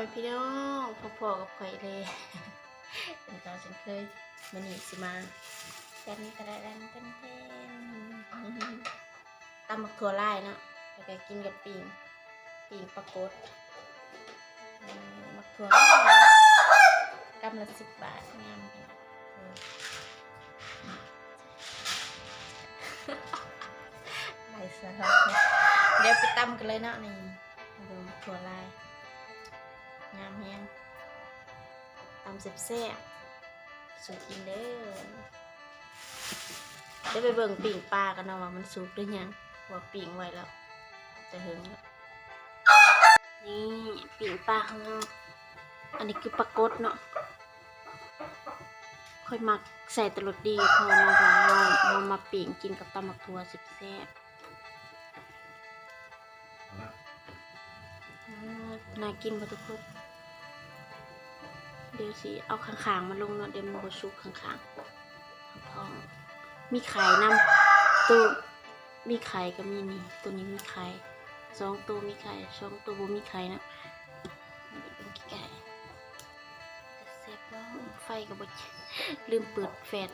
ไปพี่น้องพ่อๆกับข่อยเลยเป็นตอนฉันเคยมันนี่สิมาแตนกระแดนเต้นเต้นตำบักถั่วไล่เนาะแล้วก็กินกับปิ่งปิ่งปลากดมมักถั่วกำละสิบบาทงามกันเออไรสาระเดี๋ยวไปตำกันเลยเนาะนี่มาดูถั่วลาย งามแฮงตำแซ่บๆสุดกินเด้อเดี๋ยวไปเบิ่งปิ่งปลากันเนาะว่ามันสุกหรือยังว่าปิ่งไว้แล้วจะเหิงแล้วนี่ปิ่งปลาของเราอันนี้คือปลากดเนาะค่อยมักใส่ตลดดีพอเนาะว่าเราเรามาปิ่งกินกับตำมักทั่วแซ่บๆอืมน่ากินป่ะทุกคน เดี๋ยวสิเอาข้างๆมาลงเนาะเดี๋ยวมันบ่สุกข้างๆทองมีไข่นำตัวมีไข่ก็มีนี่ตัวนี้มีไข่สองตัวมีไข่สองตัวบ่มีไข่นะมันเป็นไก่เสร็จแล้วไฟก็บ่ลืมเปิดแฟน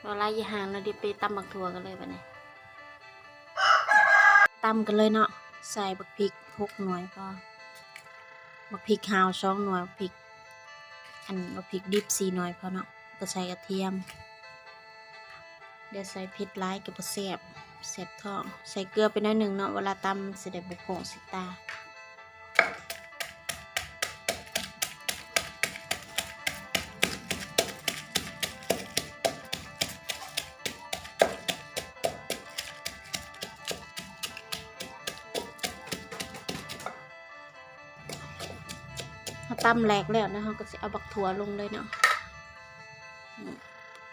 เวลาอย่าห่างเราเดี๋ยวไปตำบักถั่วกันเลยบัดนี้ตำกันเลยเนาะใส่บักพริกหกหน่วยพอ บักพริกฮาวสองหน่วยบักพริก อันบักพริกดิบสี่หน่วยพอเนาะก็ใส่กระเทียม เดี๋ยวใส่พริกร้ายกับบ่แซ่บแซ่บท้อง ใส่เกลือไปหน่อยหนึ่งเนาะเวลาตำสิได้บุโขงสิตา ตำแหลกแล้วนะเขาก็จะเอาบักถั่วลงเลยเนาะ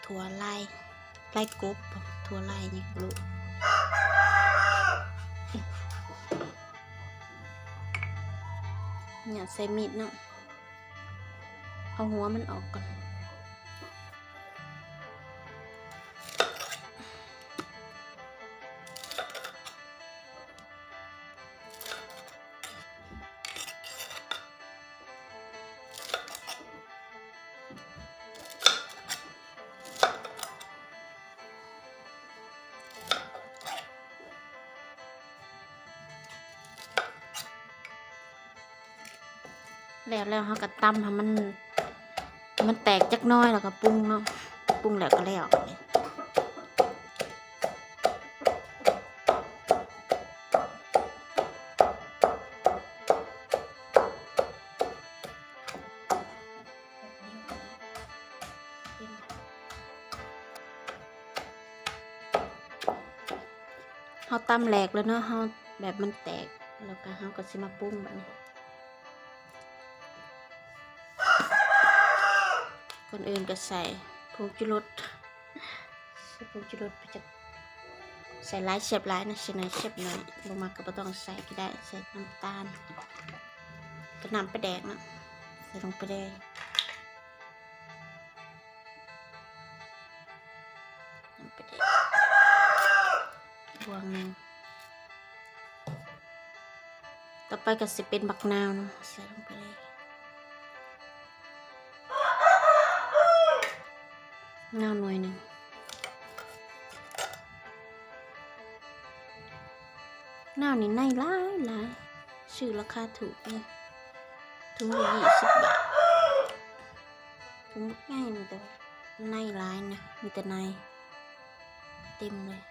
ถั่วไล่ไล่กบถั่วไล่นี่ลูกเนี่ยใส่มีดเนาะเอาหัวมันออกก่อน แล้วแล้วเขาก็ตำให้มัน มันแตกจักน้อยแล้วก็ปรุงเนาะปรุงแล้วก็แล้วเขาตำแหลกแล้วเนาะเขาแบบมันแตกแล้วก็เขาก็สิมาปรุงแบบนี้ คนอื่นก็ใส่ผงชูรสใส่ผงชูรสไปจะใส่หลายเชฟหลายนะเชฟหน่อยเชฟหน่อยลงมาก็ไม่ต้องใส่ก็ได้ใส่น้ำตาลก็น้ำไปลาแดกนะใส่ลงไปได้น้ำไปลาแดกบวงหนึ่งต่อไปก็สิเป็นบักนาวนะใส่ลงไปเลย เงาหน่วยหนึ่งเงานี่ในร้ายหลายชื่อราคาถูกเลยถุงละยี่สิบบาทถุงง่ายมีแต่ว่าในร้ายนะ มีแต่ใน เต็มเลย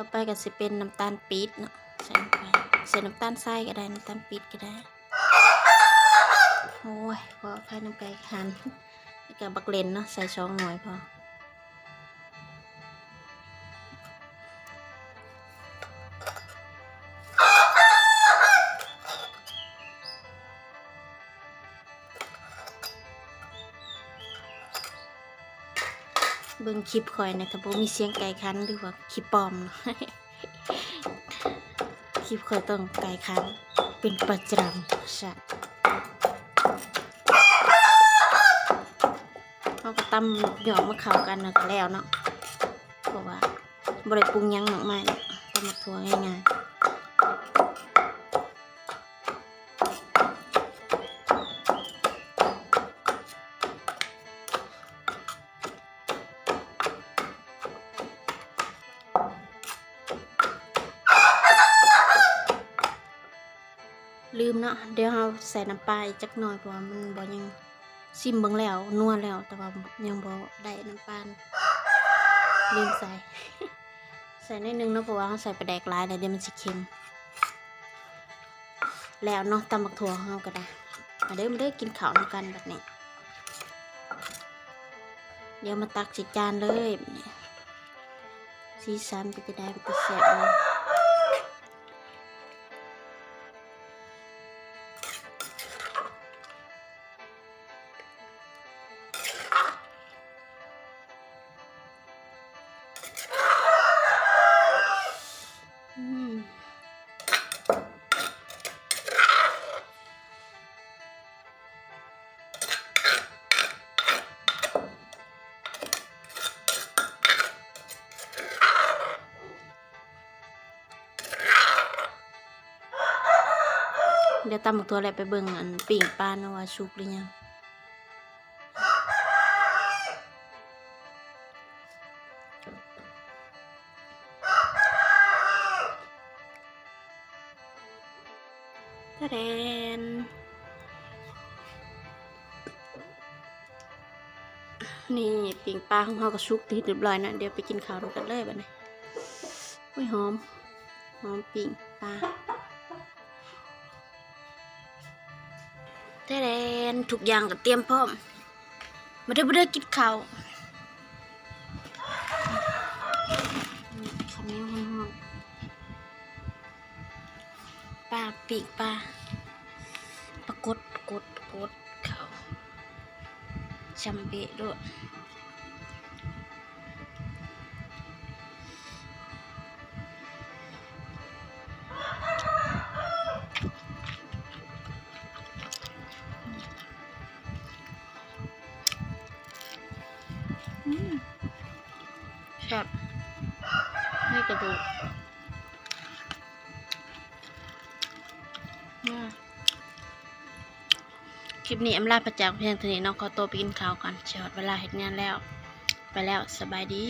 ต่อไปก็จะเป็นน้ำตาลปี๊ดเนาะใส่ลงไปใส่น้ำตาลทรายก็ได้น้ำตาลปี๊ดก็ได้โอ้ยพอพายน้ำไก่หันแล้วก็บักเลนเนาะใส่ช้องหน่อยพอ บิ่งคลิปคอยนะถ้าบ่มีเสียงไก่คันหรือว่าคลิปปลอมคลิปคอยต้องไก่คันเป็นประจำใช่เขาก็ตำหยอกมาเข้ากันแล้วก็แล้วเนาะเพราะว่าบริปรุงหยังมากมายเนาะตำมักถั่วง่ายๆ ลืมเนาะเดี๋ยวเราใส่น้ำปลาจักหน่อยเพราะว่ามันบ่ยังซิมเบิ่งแล้วนัวแล้ว แต่ว่ายังบ่ได้น้ำปลาลืมใส่ ใส่นิดนึงเนาะเพราะว่าเราใส่ปลาแดกหลายแล้วเดี๋ยวมันสิเค็ม แล้วเนาะตำบักถั่วเราก็ได้มาเด้อมาเด้อกินข้าวนำกันแบบนี้ เดี๋ยวมาตักใส่จานเลยสีสันก็จะได้เป็นตะแสบเลย เดี๋ยวตำบักตัวอะไรไปเบิ่งอันปิ่งปลานะว่าสุกหรือยังตะแดนนี่ปิ่งปลาของเราก็สุกติดเรียบร้อยนะเดี๋ยวไปกินข้าวด้วยกันเลยบัดนี้อุ้ยหอม หอมปิ่งปลา แต่แดนทุกอย่างก็เตรียมพร้อมมาได้อมาได้อกินข้าวข้าวเหนียวหอมๆปลาปีกปลาปลากดปลากดปลากดข้าวชัมเบะด้วย แซ่บให้กระดูกคลิปนี้อำลาประจากเพียงเท่านี้น้องขอตัวไปกินข้าวก่อนเชียเวลาเห็นงานแล้ว ไปแล้วสบายดี